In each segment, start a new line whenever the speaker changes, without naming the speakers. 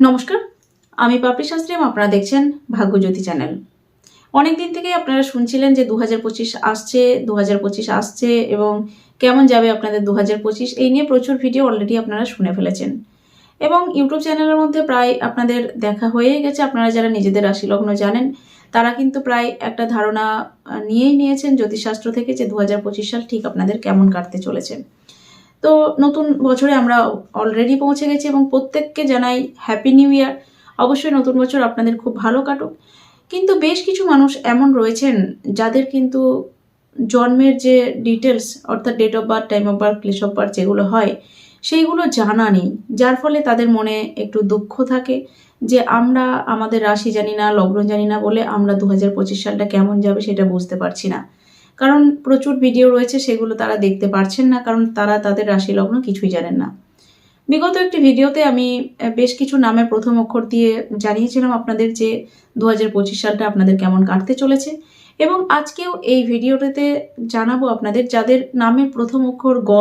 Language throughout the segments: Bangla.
নমস্কার, আমি পাপড়ি শাস্ত্রী এবং আপনারা দেখছেন ভাগ্যজ্যোতি চ্যানেল। অনেক দিন থেকেই আপনারা শুনছিলেন যে দু হাজার পঁচিশ আসছে দু হাজার পঁচিশ আসছে এবং কেমন যাবে আপনাদের দু হাজার পঁচিশ, এই নিয়ে প্রচুর ভিডিও অলরেডি আপনারা শুনে ফেলেছেন। এবং ইউটিউব চ্যানেলের মধ্যে প্রায় আপনাদের দেখা হয়েই গেছে, আপনারা যারা নিজেদের রাশি লগ্ন জানেন, তারা কিন্তু প্রায় একটা ধারণা নিয়েই নিয়েছেন জ্যোতিষশাস্ত্র থেকে যে দু হাজার পঁচিশ সাল ঠিক আপনাদের কেমন কাটতে চলেছে। তো নতুন বছরে আমরা অলরেডি পৌঁছে গেছি এবং প্রত্যেককে জানাই হ্যাপি নিউ ইয়ার অবশ্যই নতুন বছর আপনাদের খুব ভালো কাটুক। কিন্তু বেশ কিছু মানুষ এমন রয়েছেন যাদের কিন্তু জন্মের যে ডিটেলস অর্থাৎ date of birth time of birth place of birth যেগুলো হয়, সেইগুলো জানা নেই। যার ফলে তাদের মনে একটু দুঃখ থাকে যে আমরা আমাদের রাশি জানি না, লগ্ন জানি না বলে আমরা দু হাজার পঁচিশ সালটা কেমন যাবে সেটা বুঝতে পারছি না। কারণ প্রচুর ভিডিও রয়েছে, সেগুলো তারা দেখতে পারছেন না, কারণ তারা তাদের রাশি লগ্ন কিছুই জানেন না। বিগত একটি ভিডিওতে আমি বেশ কিছু নামের প্রথম অক্ষর দিয়ে জানিয়েছিলাম আপনাদের যে দু হাজার পঁচিশ সালটা আপনাদের কেমন কাটতে চলেছে এবং আজকেও এই ভিডিওটিতে জানাব আপনাদের যাদের নামের প্রথম অক্ষর গ,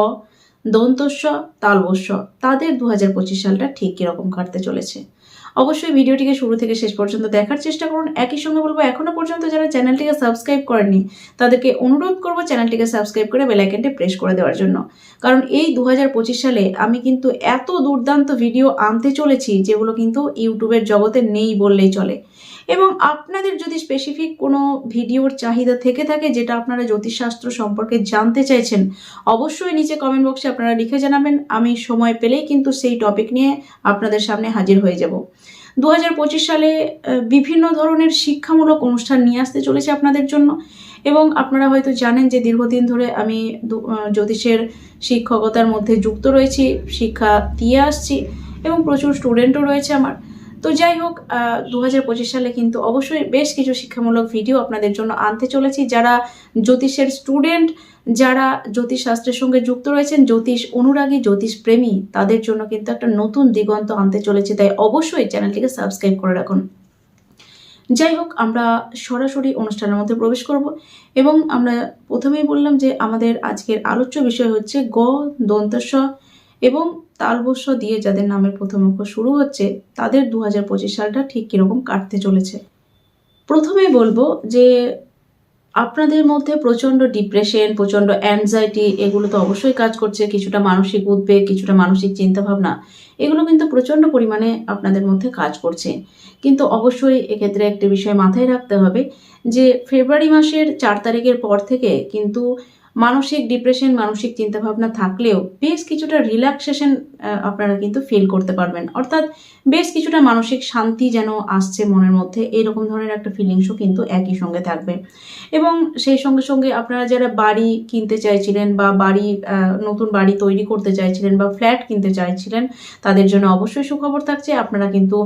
দন্তস্ব তালবস্য তাদের দু হাজার পঁচিশ সালটা ঠিক কীরকম কাটতে চলেছে। অবশ্যই ভিডিওটিকে শুরু থেকে শেষ পর্যন্ত দেখার চেষ্টা করুন। একই সঙ্গে বলব এখনও পর্যন্ত যারা চ্যানেলটিকে সাবস্ক্রাইব করেননি, তাদেরকে অনুরোধ করব চ্যানেলটিকে সাবস্ক্রাইব করে বেলাইকেনটি প্রেস করে দেওয়ার জন্য। কারণ এই দু হাজার পঁচিশ সালে আমি কিন্তু এত দুর্দান্ত ভিডিও আনতে চলেছি, যেগুলো কিন্তু ইউটিউবের জগতে নেই বললেই চলে। এবং আপনাদের যদি স্পেসিফিক কোনো ভিডিওর চাহিদা থেকে থাকে যেটা আপনারা জ্যোতিষশাস্ত্র সম্পর্কে জানতে চাইছেন, অবশ্যই নিচে কমেন্ট বক্সে আপনারা লিখে জানাবেন। আমি সময় পেলেই কিন্তু সেই টপিক নিয়ে আপনাদের সামনে হাজির হয়ে যাব। দু হাজার পঁচিশ সালে বিভিন্ন ধরনের শিক্ষামূলক অনুষ্ঠান নিয়ে আসতে চলেছে আপনাদের জন্য এবং আপনারা হয়তো জানেন যে দীর্ঘদিন ধরে আমি জ্যোতিষের শিক্ষকতার মধ্যে যুক্ত রয়েছি, শিক্ষা দিয়ে আসছি এবং প্রচুর স্টুডেন্টও রয়েছে আমার। তো যাই হোক দু হাজার পঁচিশ সালে কিন্তু অবশ্যই বেশ কিছু শিক্ষামূলক ভিডিও আপনাদের জন্য আনতে চলেছি। যারা জ্যোতিষের স্টুডেন্ট, যারা জ্যোতিষ শাস্ত্রের সঙ্গে যুক্ত রয়েছেন, জ্যোতিষ অনুরাগী, জ্যোতিষ প্রেমী, তাদের জন্য কিন্তু একটা নতুন দিগন্ত আনতে চলেছে। তাই অবশ্যই চ্যানেলটিকে সাবস্ক্রাইব করে রাখুন। যাই হোক, আমরা সরাসরি অনুষ্ঠানের মধ্যে প্রবেশ করব এবং আমরা প্রথমেই বললাম যে আমাদের আজকের আলোচ্য বিষয় হচ্ছে গ দন্তস্ব। এবং তালবস্য দিয়ে যাদের নামের প্রথম অক্ষর শুরু হচ্ছে, তাদের দু হাজার পঁচিশ সালটা ঠিক কীরকম কাটতে চলেছে। প্রথমেই বলব যে আপনাদের মধ্যে প্রচণ্ড ডিপ্রেশন, প্রচণ্ড অ্যাংজাইটি এগুলো তো অবশ্যই কাজ করছে। কিছুটা মানসিক উদ্বেগ, কিছুটা মানসিক চিন্তাভাবনা, এগুলো কিন্তু প্রচণ্ড পরিমাণে আপনাদের মধ্যে কাজ করছে। কিন্তু অবশ্যই এক্ষেত্রে একটি বিষয় মাথায় রাখতে হবে যে ফেব্রুয়ারি মাসের চার তারিখের পর থেকে কিন্তু মানসিক ডিপ্রেশন মানসিক চিন্তাভাবনা থাকলেও বেশ কিছুটা রিল্যাক্সেশন আপনারা কিন্তু ফিল করতে পারবেন। অর্থাৎ বেশ কিছুটা মানসিক শান্তি যেন আসছে মনের মধ্যে, এরকম ধরনের একটা ফিলিংসও কিন্তু একই সঙ্গে থাকবে। এবং সেই সঙ্গে সঙ্গে আপনারা যারা বাড়ি কিনতে চাইছিলেন বা বাড়ি নতুন বাড়ি তৈরি করতে চাইছিলেন বা ফ্ল্যাট কিনতে চাইছিলেন, তাদের জন্য অবশ্যই সুখবর থাকছে। আপনারা কিন্তু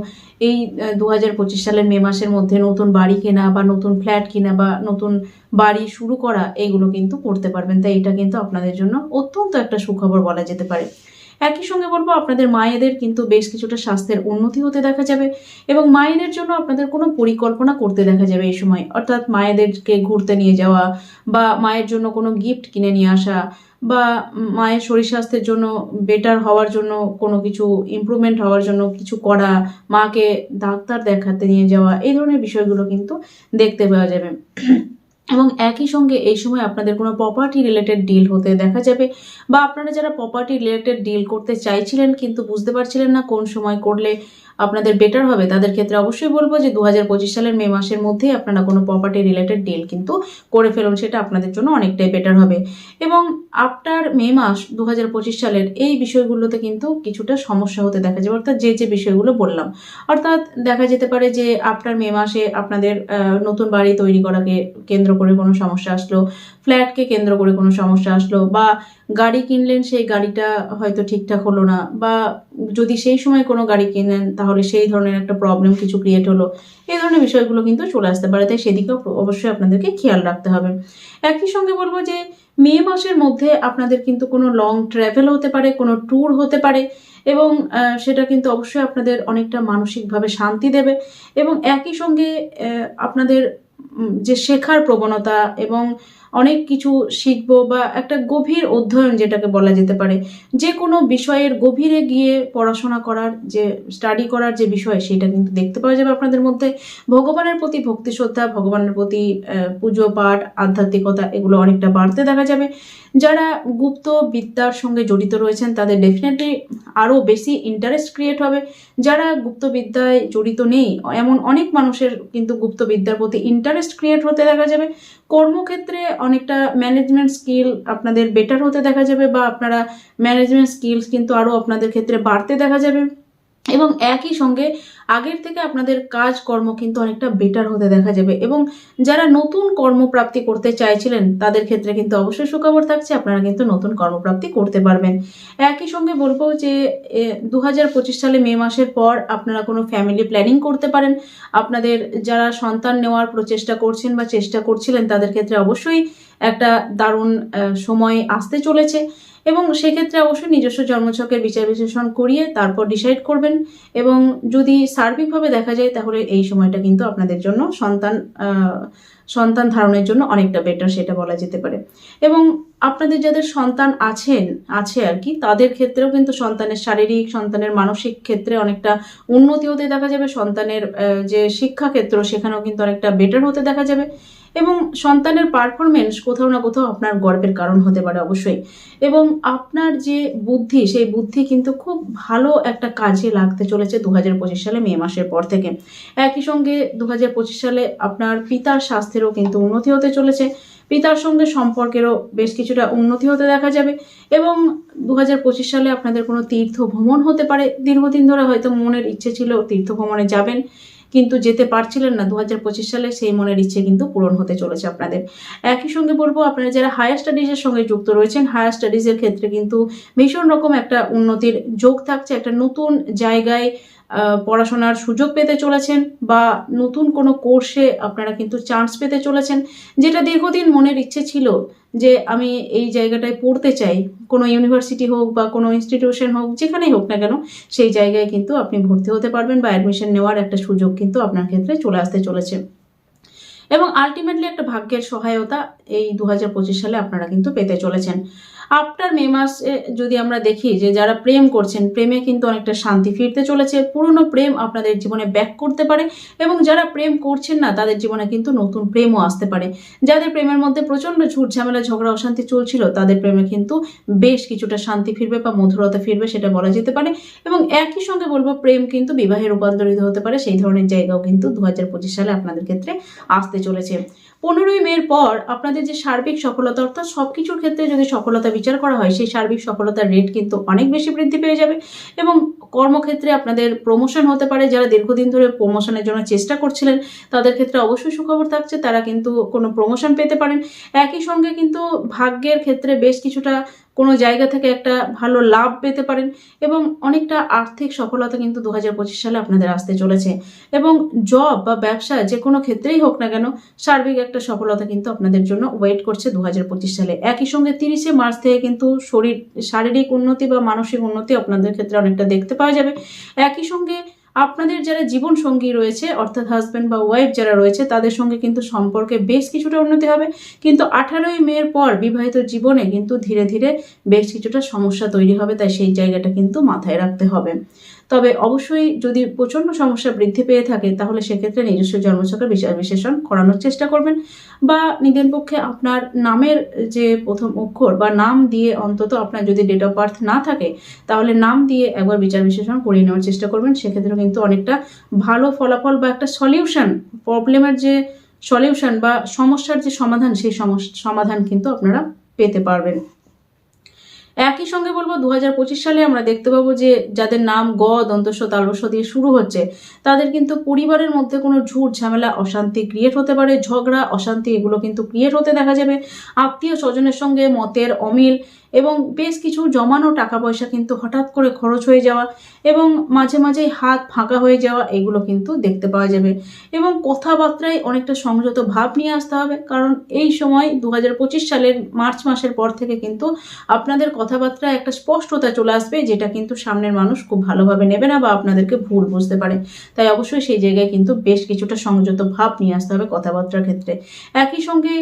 এই দু হাজার পঁচিশ সালের মে মাসের মধ্যে নতুন বাড়ি কেনা বা নতুন ফ্ল্যাট কেনা বা নতুন বাড়ি শুরু করা এইগুলো কিন্তু করতে পারবেন। তাই এটা কিন্তু আপনাদের জন্য অত্যন্ত একটা সুখবর বলা যেতে পারে। একই সঙ্গে বলব, আপনাদের মায়েদের কিন্তু বেশ কিছুটা স্বাস্থ্যের উন্নতি হতে দেখা যাবে এবং মায়েদের জন্য আপনাদের কোনো পরিকল্পনা করতে দেখা যাবে এই সময়। অর্থাৎ মায়েদেরকে ঘুরতে নিয়ে যাওয়া বা মায়ের জন্য কোনো গিফট কিনে নিয়ে আসা বা মায়ের শরীর স্বাস্থ্যের জন্য বেটার হওয়ার জন্য কোনো কিছু ইমপ্রুভমেন্ট হওয়ার জন্য কিছু করা, মাকে ডাক্তার দেখাতে নিয়ে যাওয়া, এই ধরনের বিষয়গুলো কিন্তু দেখতে পাওয়া যাবে। এবং একই সঙ্গে এই সময় আপনাদের কোনো প্রপার্টি রিলেটেড ডিল হতে দেখা যাবে বা আপনারা যারা প্রপার্টি রিলেটেড ডিল করতে চাইছিলেন কিন্তু বুঝতে পারছিলেন না কোন সময় করলে আপনাদের বেটার হবে, তাদের ক্ষেত্রে অবশ্যই বলব যে দু হাজার পঁচিশ সালের মে মাসের মধ্যেই আপনারা কোনো প্রপার্টি রিলেটেড ডিল কিন্তু করে ফেলুন, সেটা আপনাদের জন্য অনেকটাই বেটার হবে। এবং আফটার মে মাস দু হাজার পঁচিশ সালের এই বিষয়গুলোতে কিন্তু কিছুটা সমস্যা হতে দেখা যাবে, অর্থাৎ যে যে বিষয়গুলো বললাম। অর্থাৎ দেখা যেতে পারে যে আফটার মে মাসে আপনাদের নতুন বাড়ি তৈরি করাকে কেন্দ্র করে কোনো সমস্যা আসলো ফ্ল্যাটকে কেন্দ্র করে কোনো সমস্যা আসলো, বা গাড়ি কিনলেন, সেই গাড়িটা হয়তো ঠিকঠাক হলো না বা যদি সেই সময় কোনো গাড়ি কিনেন, তাহলে সেই ধরনের একটা প্রবলেম কিছু ক্রিয়েট হলো। এই ধরনের বিষয়গুলো কিন্তু চলে আসতে পারে। তাই সেদিকেও অবশ্যই আপনাদেরকে খেয়াল রাখতে হবে। একই সঙ্গে বলব যে, মে মাসের মধ্যে আপনাদের কিন্তু কোনো লং ট্র্যাভেল হতে পারে, কোনো ট্যুর হতে পারে এবং সেটা কিন্তু অবশ্যই আপনাদের অনেকটা মানসিকভাবে শান্তি দেবে এবং একই সঙ্গে আপনাদের যে শেখার প্রবণতা এবং অনেক কিছু শিখব বা একটা গভীর অধ্যয়ন যেটাকে বলা যেতে পারে যে কোনো বিষয়ের গভীরে গিয়ে পড়াশোনা করার যে স্টাডি করার যে বিষয় সেটা কিন্তু দেখতে পাওয়া যাবে আপনাদের মধ্যে। ভগবানের প্রতি ভক্তি শ্রদ্ধা, ভগবানের প্রতি পুজো পাঠ, আধ্যাত্মিকতা এগুলো অনেকটা বাড়তে দেখা যাবে। যারা গুপ্ত বিদ্যার সঙ্গে জড়িত রয়েছেন তাদের ডেফিনেটলি আরও বেশি ইন্টারেস্ট ক্রিয়েট হবে। যারা গুপ্ত বিদ্যায় জড়িত নেই, এমন অনেক মানুষের কিন্তু গুপ্ত বিদ্যার প্রতি ইন্টারেস্ট ক্রিয়েট হতে দেখা যাবে। কর্মক্ষেত্রে অনেকটা ম্যানেজমেন্ট স্কিল আপনাদের বেটার হতে দেখা যাবে বা আপনারা ম্যানেজমেন্ট স্কিলস কিন্তু আরও আপনাদের ক্ষেত্রে বাড়তে দেখা যাবে। এবং একই সঙ্গে আগের থেকে আপনাদের কাজ কর্ম কিন্তু অনেকটা বেটার হতে দেখা যাবে। এবং যারা নতুন কর্মপ্রাপ্তি করতে চাইছিলেন, তাদের ক্ষেত্রে কিন্তু অবশ্যই সুখবর থাকছে, আপনারা কিন্তু নতুন কর্মপ্রাপ্তি করতে পারবেন। একই সঙ্গে বলব যে দু হাজার পঁচিশ সালে মে মাসের পর আপনারা কোনো ফ্যামিলি প্ল্যানিং করতে পারেন। আপনাদের যারা সন্তান নেওয়ার প্রচেষ্টা করছেন বা চেষ্টা করছিলেন, তাদের ক্ষেত্রে অবশ্যই একটা দারুণ সময় আসতে চলেছে এবং সেক্ষেত্রে অবশ্যই নিজস্ব জন্মছকের বিচার বিশ্লেষণ করিয়ে তারপর ডিসাইড করবেন এবং যদি সার্বিকভাবে দেখা যায় তাহলে এই সময়টা কিন্তু আপনাদের জন্য সন্তান সন্তান ধারণের জন্য অনেকটা বেটার সেটা বলা যেতে পারে। এবং আপনাদের যাদের সন্তান আছেন, আছে আর কি, তাদের ক্ষেত্রেও কিন্তু সন্তানের শারীরিক, সন্তানের মানসিক ক্ষেত্রে অনেকটা উন্নতি হতে দেখা যাবে, সন্তানের যে শিক্ষা ক্ষেত্র সেখানেও কিন্তু অনেকটা বেটার হতে দেখা যাবে। এবং সন্তানের পারফরমেন্স কোথাও না কোথাও আপনার গর্বের কারণ হতে পারে অবশ্যই। এবং আপনার যে বুদ্ধি, সেই বুদ্ধি কিন্তু খুব ভালো একটা কাজে লাগতে চলেছে দু হাজার পঁচিশ সালে মে মাসের পর থেকে। একই সঙ্গে দু হাজার পঁচিশ সালে আপনার পিতার স্বাস্থ্যেরও কিন্তু উন্নতি হতে চলেছে। পিতার সঙ্গে সম্পর্কেরও বেশ কিছুটা উন্নতি হতে দেখা যাবে এবং দু হাজার পঁচিশ সালে আপনাদের কোনো তীর্থ ভ্রমণ হতে পারে। দীর্ঘদিন ধরে হয়তো মনের ইচ্ছে ছিল তীর্থ ভ্রমণে যাবেন। কিন্তু যেতে পারছিলেন না। দু হাজার পঁচিশ সালে সেই মনের ইচ্ছে কিন্তু পূরণ হতে চলেছে আপনাদের। একই সঙ্গে বলব, আপনারা যারা হায়ার স্টাডিজের সঙ্গে যুক্ত রয়েছেন হায়ার স্টাডিজের ক্ষেত্রে কিন্তু ভীষণ রকম একটা উন্নতির যোগ থাকছে। একটা নতুন জায়গায় পড়াশোনার সুযোগ পেতে চলেছেন বা নতুন কোনো কোর্সে আপনারা কিন্তু চান্স পেতে চলেছেন। যেটা দীর্ঘদিন মনের ইচ্ছে ছিল যে আমি এই জায়গাটায় পড়তে চাই, কোনো ইউনিভার্সিটি হোক বা কোনো ইনস্টিটিউশন হোক, যেখানেই হোক না কেন, সেই জায়গায় কিন্তু আপনি ভর্তি হতে পারবেন বা অ্যাডমিশন নেওয়ার একটা সুযোগ কিন্তু আপনার ক্ষেত্রে চলে আসতে চলেছে। এবং আলটিমেটলি একটা ভাগ্যের সহায়তা এই দু হাজার পঁচিশ সালে আপনারা কিন্তু পেতে চলেছেন। আফটার মে মাসে যদি আমরা দেখি যে যারা প্রেম করছেন, প্রেমে কিন্তু অনেকটা শান্তি ফিরতে চলেছে। পুরনো প্রেম আপনাদের জীবনে ব্যাক করতে পারে এবং যারা প্রেম করছেন না, তাদের জীবনে কিন্তু নতুন প্রেমও আসতে পারে। যাদের প্রেমের মধ্যে প্রচণ্ড ঝুট ঝামেলা, ঝগড়া, অশান্তি চলছিল, তাদের প্রেমে কিন্তু বেশ কিছুটা শান্তি ফিরবে বা মধুরতা ফিরবে, সেটা বলা যেতে পারে। এবং একই সঙ্গে বলব, প্রেম কিন্তু বিবাহে রূপান্তরিত হতে পারে। সেই ধরনের জায়গাও কিন্তু দু হাজার পঁচিশ সালে আপনাদের ক্ষেত্রে আসতে চলেছে। পনেরোই মের পর আপনাদের যে সার্বিক সফলতা, অর্থাৎ সব কিছুর ক্ষেত্রে যদি সফলতা বিচার করা হয়, সেই সার্বিক সফলতার রেট কিন্তু অনেক বেশি বৃদ্ধি পেয়ে যাবে এবং কর্মক্ষেত্রে আপনাদের প্রমোশন হতে পারে। যারা দীর্ঘদিন ধরে প্রমোশনের জন্য চেষ্টা করছিলেন, তাদের ক্ষেত্রে অবশ্যই সুখবর থাকছে। তারা কিন্তু কোনো প্রমোশন পেতে পারেন। একই সঙ্গে কিন্তু ভাগ্যের ক্ষেত্রে বেশ কিছুটা কোনো জায়গা থেকে একটা ভালো লাভ পেতে পারেন এবং অনেকটা আর্থিক সফলতা কিন্তু দু হাজার পঁচিশ সালে আপনাদের আসতে চলেছে। এবং জব বা ব্যবসা যে কোনো ক্ষেত্রেই হোক না কেন, সার্বিক একটা সফলতা কিন্তু আপনাদের জন্য ওয়েট করছে দু হাজার পঁচিশ সালে। একই সঙ্গে তিরিশে মার্চ থেকে কিন্তু শরীর, শারীরিক উন্নতি বা মানসিক উন্নতি আপনাদের ক্ষেত্রে অনেকটা দেখতে পাওয়া যাবে। একই সঙ্গে আপনাদের যারা জীবন সঙ্গী রয়েছে, অর্থাৎ হাজব্যান্ড বা ওয়াইফ যারা রয়েছে, তাদের সঙ্গে কিন্তু সম্পর্কে বেশ কিছুটা উন্নতি হবে। কিন্তু আঠারোই মেয়ের পর বিবাহিত জীবনে কিন্তু ধীরে ধীরে বেশ কিছুটা সমস্যা তৈরি হবে, তাই সেই জায়গাটা কিন্তু মাথায় রাখতে হবে। তবে অবশ্যই যদি প্রচণ্ড সমস্যা বৃদ্ধি পেয়ে থাকে, তাহলে সেক্ষেত্রে নিজস্ব জন্মছকের বিচার বিশ্লেষণ করানোর চেষ্টা করবেন বা নিজের পক্ষে আপনার নামের যে প্রথম অক্ষর বা নাম দিয়ে অন্তত আপনার যদি ডেট অফ বার্থ না থাকে, তাহলে নাম দিয়ে একবার বিচার বিশ্লেষণ করিয়ে নেওয়ার চেষ্টা করবেন। সেক্ষেত্রেও কিন্তু অনেকটা ভালো ফলাফল বা একটা সলিউশন প্রবলেমের যে সলিউশন বা সমস্যার যে সমাধান, সেই সমাধান কিন্তু আপনারা পেতে পারবেন। একই সঙ্গে বলব দু সালে আমরা দেখতে পাবো যে যাদের নাম গ দন্তস্ব তালস্ব দিয়ে শুরু হচ্ছে, তাদের কিন্তু পরিবারের মধ্যে কোনো ঝুট, ঝামেলা, অশান্তি ক্রিয়েট হতে পারে। ঝগড়া, অশান্তি, এগুলো কিন্তু ক্রিয়েট হতে দেখা যাবে। আত্মীয় স্বজনের সঙ্গে মতের অমিল এবং বেশ কিছু জমানো টাকা পয়সা কিন্তু হঠাৎ করে খরচ হয়ে যাওয়া এবং মাঝে মাঝে হাত ফাঁকা হয়ে যাওয়া, এগুলো কিন্তু দেখতে পাওয়া যাবে। এবং কথাবার্তায় অনেকটা সংযত ভাব নিয়ে আসতে হবে, কারণ এই সময় দু হাজার পঁচিশ সালের মার্চ মাসের পর থেকে কিন্তু আপনাদের কথাবার্তায় একটা স্পষ্টতা চলে আসবে, যেটা কিন্তু সামনের মানুষ খুব ভালোভাবে নেবে না বা আপনাদেরকে ভুল বুঝতে পারে। তাই অবশ্যই সেই জায়গায় কিন্তু বেশ কিছুটা সংযত ভাব নিয়ে আসতে হবে কথাবার্তার ক্ষেত্রে। একই সঙ্গে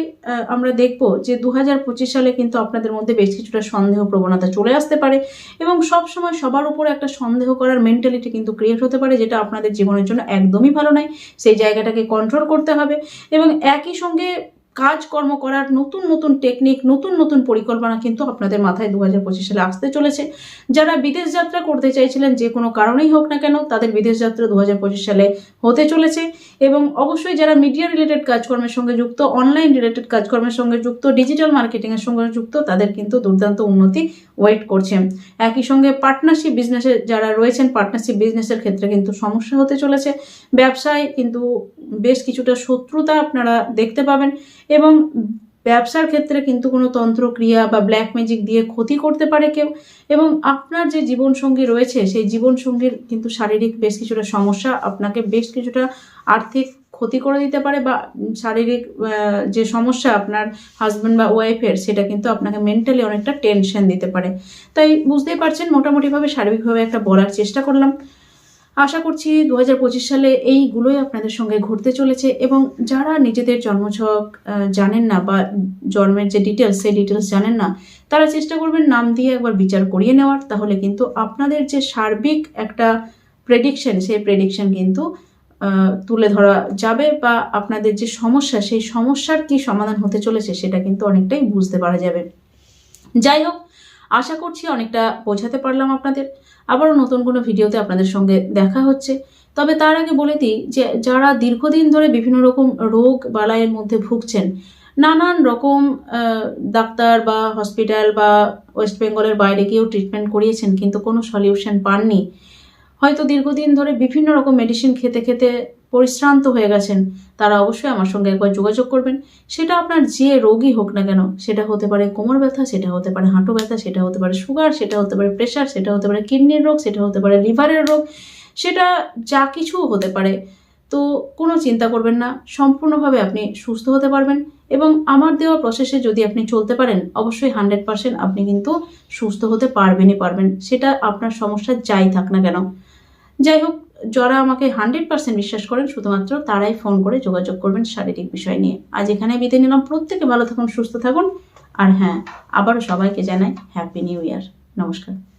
আমরা দেখব যে দু হাজার পঁচিশ সালে কিন্তু আপনাদের মধ্যে বেশ কিছুটা সন্দেহ প্রবণতা চলে আসতে পারে এবং সব সময় সবার উপরে একটা সন্দেহ করার মেন্টালিটি কিন্তু ক্রিয়েট হতে পারে যেটা আপনাদের জীবনের জন্য একদমই ভালো নয়। সেই জায়গাটাকে কন্ট্রোল করতে হবে এবং একই সঙ্গে কাজকর্ম করার নতুন নতুন টেকনিক নতুন নতুন পরিকল্পনা কিন্তু আপনাদের মাথায় দু হাজার পঁচিশ সালে আসতে চলেছে। যারা বিদেশ যাত্রা করতে চাইছিলেন, যে কোনো কারণেই হোক না কেন, তাদের বিদেশ যাত্রা দু হাজার পঁচিশ সালে হতে চলেছে। এবং অবশ্যই যারা মিডিয়া রিলেটেড কাজকর্মের সঙ্গে যুক্ত অনলাইন রিলেটেড কাজকর্মের সঙ্গে যুক্ত ডিজিটাল মার্কেটিংয়ের সঙ্গে যুক্ত, তাদের কিন্তু দুর্দান্ত উন্নতি ওয়েট করছে। একই সঙ্গে পার্টনারশিপ বিজনেসে যারা রয়েছেন পার্টনারশিপ বিজনেসের ক্ষেত্রে কিন্তু সমস্যা হতে চলেছে। ব্যবসায় কিন্তু বেশ কিছুটা শত্রুতা আপনারা দেখতে পাবেন। এবং ব্যবসার ক্ষেত্রে কিন্তু কোনো তন্ত্রক্রিয়া বা ব্ল্যাক ম্যাজিক দিয়ে ক্ষতি করতে পারে কেউ। এবং আপনার যে জীবনসঙ্গী রয়েছে, সেই জীবনসঙ্গীর কিন্তু শারীরিক বেশ কিছুটা সমস্যা আপনাকে বেশ কিছুটা আর্থিক ক্ষতি করে দিতে পারে বা শারীরিক যে সমস্যা আপনার হাজব্যান্ড বা ওয়াইফের সেটা কিন্তু আপনাকে মেন্টালি অনেকটা টেনশন দিতে পারে। তাই বুঝতেই পারছেন, মোটামুটিভাবে শারীরিকভাবে একটা বলার চেষ্টা করলাম। আশা করছি দু হাজার পঁচিশ সালে এইগুলোই আপনাদের সঙ্গে ঘটতে চলেছে এবং যারা নিজেদের জন্মছক জানেন না বা জন্মের যে ডিটেলস সেই ডিটেলস জানেন না, তারা চেষ্টা করবেন নাম দিয়ে একবার বিচার করিয়ে নেওয়ার। তাহলে কিন্তু আপনাদের যে সার্বিক একটা প্রেডিকশন সেই প্রেডিকশন কিন্তু তুলে ধরা যাবে বা আপনাদের যে সমস্যা, সেই সমস্যার কি সমাধান হতে চলেছে সেটা কিন্তু অনেকটাই বুঝতে পারা যাবে। যাই হোক আশা করছি অনেকটা বোঝাতে পারলাম আপনাদের। আবারও নতুন কোনো ভিডিওতে আপনাদের সঙ্গে দেখা হচ্ছে। তবে তার আগে বলে দিই যে, যারা দীর্ঘদিন ধরে বিভিন্ন রকম রোগ বালাইয়ের মধ্যে ভুগছেন, নানান রকম ডাক্তার বা হসপিটাল বা ওয়েস্ট বেঙ্গলের বাইরে গিয়েও ট্রিটমেন্ট করিয়েছেন, কিন্তু কোনো সলিউশন পাননি। হয়তো দীর্ঘদিন ধরে বিভিন্ন রকম মেডিসিন খেতে খেতে পরিশ্রান্ত হয়ে গেছেন। তারা অবশ্যই আমার সঙ্গে একবার যোগাযোগ করবেন। সেটা আপনার যে রোগই হোক না কেন, সেটা হতে পারে কোমর ব্যথা, সেটা হতে পারে হাঁটু ব্যথা, সেটা হতে পারে সুগার সেটা হতে পারে প্রেশার সেটা হতে পারে কিডনির রোগ, সেটা হতে পারে লিভারের রোগ, সেটা যা কিছু হতে পারে। তো কোনো চিন্তা করবেন না, সম্পূর্ণভাবে আপনি সুস্থ হতে পারবেন এবং আমার দেওয়া প্রসেসে যদি আপনি চলতে পারেন, অবশ্যই হান্ড্রেড পার্সেন্ট আপনি কিন্তু সুস্থ হতে পারবেনই পারবেন। সেটা আপনার সমস্যা যাই থাক না কেন। যাই হোক যারা আমাকে হান্ড্রেড পার্সেন্ট বিশ্বাস করেন, শুধুমাত্র তারাই ফোন করে যোগাযোগ করবেন শারীরিক বিষয় নিয়ে। আজ এখানে বিদায় নিলাম। প্রত্যেকে ভালো থাকুন, সুস্থ থাকুন। আর হ্যাঁ আবারও সবাইকে জানাই হ্যাপি নিউ ইয়ার নমস্কার।